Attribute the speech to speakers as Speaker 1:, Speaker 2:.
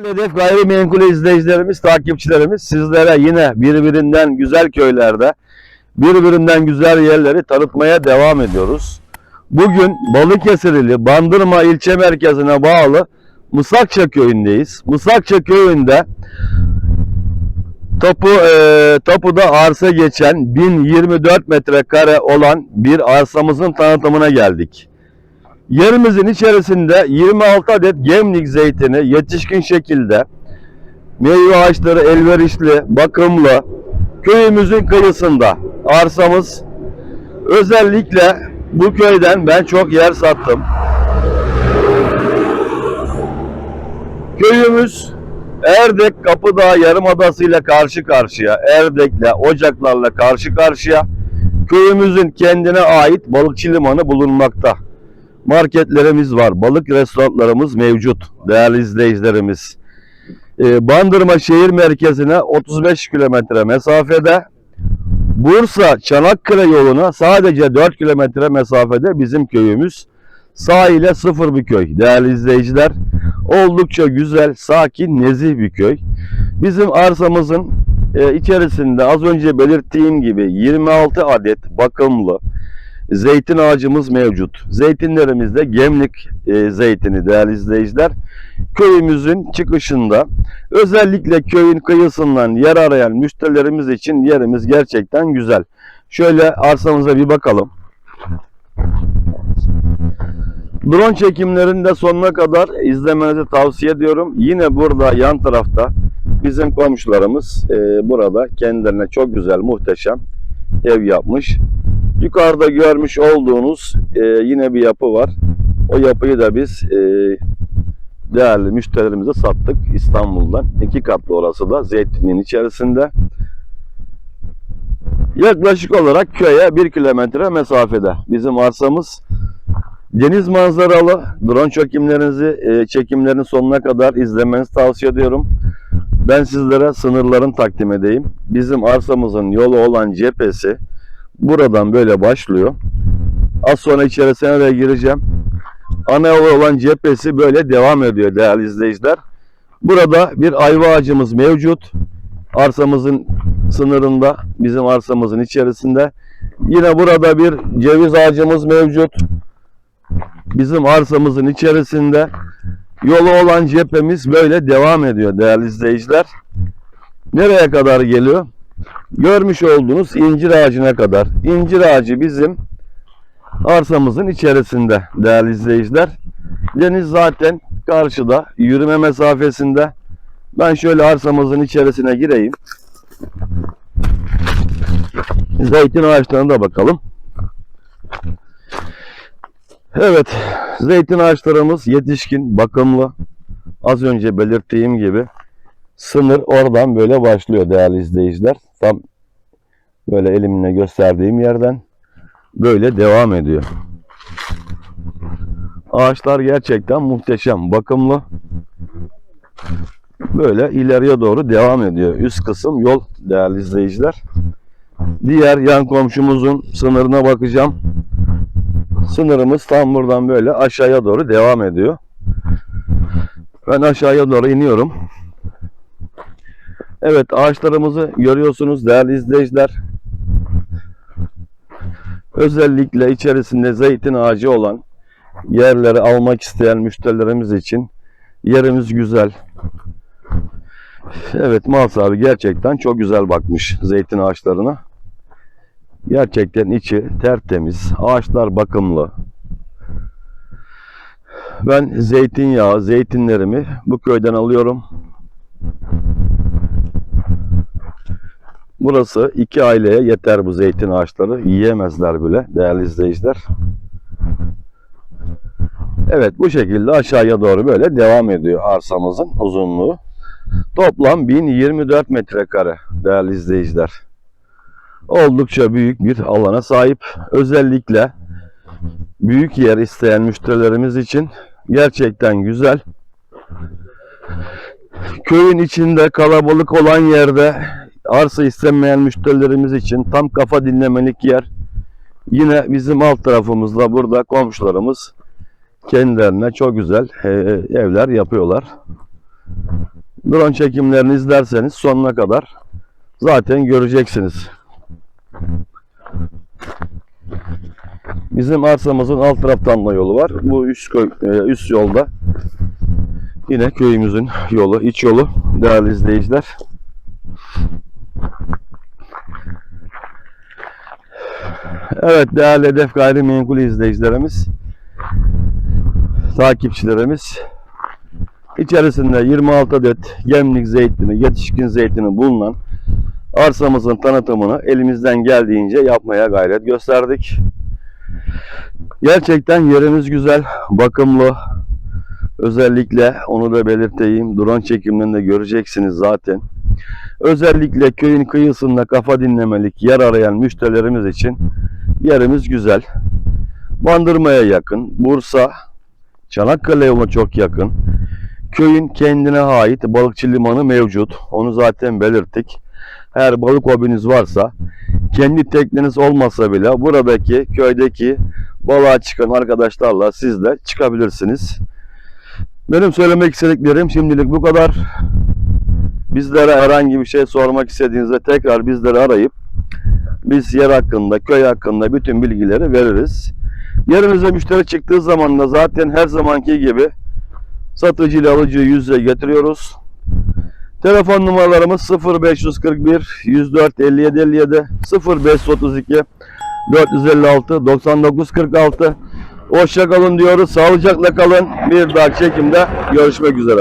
Speaker 1: Hedef Gayrimenkul izleyicilerimiz, takipçilerimiz sizlere yine birbirinden güzel köylerde, birbirinden güzel yerleri tanıtmaya devam ediyoruz. Bugün Balıkesirli Bandırma ilçe merkezine bağlı Musakça köyündeyiz. Musakça köyünde Tapu, e, tapuda arsa geçen 1024 metrekare olan bir arsamızın tanıtımına geldik. Yerimizin içerisinde 26 adet gemlik zeytini yetişkin şekilde meyve ağaçları elverişli, bakımlı köyümüzün kıyısında arsamız. Özellikle bu köyden ben çok yer sattım. Köyümüz Erdek Kapıdağ Yarımadası ile karşı karşıya, Erdek'le, Ocaklar'la karşı karşıya. Köyümüzün kendine ait balıkçı limanı bulunmakta marketlerimiz var. Balık restoranlarımız mevcut değerli izleyicilerimiz. Ee, Bandırma şehir merkezine 35 kilometre mesafede. Bursa Çanakkale yoluna sadece 4 kilometre mesafede bizim köyümüz. Sahile sıfır bir köy değerli izleyiciler. Oldukça güzel, sakin, nezih bir köy. Bizim arsamızın e, içerisinde az önce belirttiğim gibi 26 adet bakımlı, zeytin ağacımız mevcut. Zeytinlerimizde gemlik e, zeytini değerli izleyiciler. Köyümüzün çıkışında özellikle köyün kıyısından yer arayan müşterilerimiz için yerimiz gerçekten güzel. Şöyle arsamıza bir bakalım. Drone çekimlerinde sonuna kadar izlemenizi tavsiye ediyorum. Yine burada yan tarafta bizim komşularımız e, burada kendilerine çok güzel muhteşem ev yapmış. Yukarıda görmüş olduğunuz e, yine bir yapı var. O yapıyı da biz e, değerli müşterilerimize sattık İstanbul'dan. İki katlı orası da zeytinin içerisinde. Yaklaşık olarak köye bir kilometre mesafede. Bizim arsamız deniz manzaralı. Drone çekimlerinizi e, çekimlerin sonuna kadar izlemenizi tavsiye ediyorum. Ben sizlere sınırların takdim edeyim. Bizim arsamızın yolu olan cephesi buradan böyle başlıyor. Az sonra içerisine de gireceğim. Ana yolu olan cephesi böyle devam ediyor değerli izleyiciler. Burada bir ayva ağacımız mevcut. Arsamızın sınırında, bizim arsamızın içerisinde. Yine burada bir ceviz ağacımız mevcut. Bizim arsamızın içerisinde. Yolu olan cephemiz böyle devam ediyor değerli izleyiciler. Nereye kadar geliyor? Görmüş olduğunuz incir ağacına kadar. İncir ağacı bizim arsamızın içerisinde değerli izleyiciler. Deniz zaten karşıda yürüme mesafesinde. Ben şöyle arsamızın içerisine gireyim. Zeytin ağaçlarına da bakalım. Evet, zeytin ağaçlarımız yetişkin, bakımlı. Az önce belirttiğim gibi sınır oradan böyle başlıyor değerli izleyiciler. Tam böyle elimle gösterdiğim yerden böyle devam ediyor. Ağaçlar gerçekten muhteşem, bakımlı. Böyle ileriye doğru devam ediyor. Üst kısım yol değerli izleyiciler. Diğer yan komşumuzun sınırına bakacağım. Sınırımız tam buradan böyle aşağıya doğru devam ediyor. Ben aşağıya doğru iniyorum. Evet ağaçlarımızı görüyorsunuz değerli izleyiciler. Özellikle içerisinde zeytin ağacı olan yerleri almak isteyen müşterilerimiz için yerimiz güzel. Evet Mahsus abi gerçekten çok güzel bakmış zeytin ağaçlarına. Gerçekten içi tertemiz. Ağaçlar bakımlı. Ben zeytinyağı, zeytinlerimi bu köyden alıyorum. Burası iki aileye yeter bu zeytin ağaçları. Yiyemezler bile değerli izleyiciler. Evet bu şekilde aşağıya doğru böyle devam ediyor arsamızın uzunluğu. Toplam 1024 metrekare değerli izleyiciler. Oldukça büyük bir alana sahip. Özellikle büyük yer isteyen müşterilerimiz için gerçekten güzel. Köyün içinde kalabalık olan yerde arsa istemeyen müşterilerimiz için tam kafa dinlemelik yer. Yine bizim alt tarafımızda burada komşularımız kendilerine çok güzel e, evler yapıyorlar. Drone çekimlerini izlerseniz sonuna kadar zaten göreceksiniz. Bizim arsamızın alt taraftan da yolu var. Bu üst, köy, e, üst yolda yine köyümüzün yolu, iç yolu değerli izleyiciler. Evet değerli Hedef Gayrimenkul izleyicilerimiz, takipçilerimiz içerisinde 26 adet gemlik zeytini, yetişkin zeytini bulunan arsamızın tanıtımını elimizden geldiğince yapmaya gayret gösterdik. Gerçekten yerimiz güzel, bakımlı. Özellikle onu da belirteyim. Drone çekimlerinde göreceksiniz zaten. Özellikle köyün kıyısında kafa dinlemelik yer arayan müşterilerimiz için yerimiz güzel. Bandırma'ya yakın, Bursa, Çanakkale yoluna çok yakın. Köyün kendine ait balıkçı limanı mevcut. Onu zaten belirttik. Eğer balık hobiniz varsa, kendi tekneniz olmasa bile buradaki köydeki balığa çıkan arkadaşlarla siz de çıkabilirsiniz. Benim söylemek istediklerim şimdilik bu kadar. Bizlere herhangi bir şey sormak istediğinizde tekrar bizleri arayıp biz yer hakkında, köy hakkında bütün bilgileri veririz. Yerinize müşteri çıktığı zaman da zaten her zamanki gibi satıcı ile alıcıyı yüz yüze getiriyoruz. Telefon numaralarımız 0541 104 57 57 0532 456 99 46 Hoşça kalın diyoruz. Sağlıcakla kalın. Bir dahaki çekimde görüşmek üzere.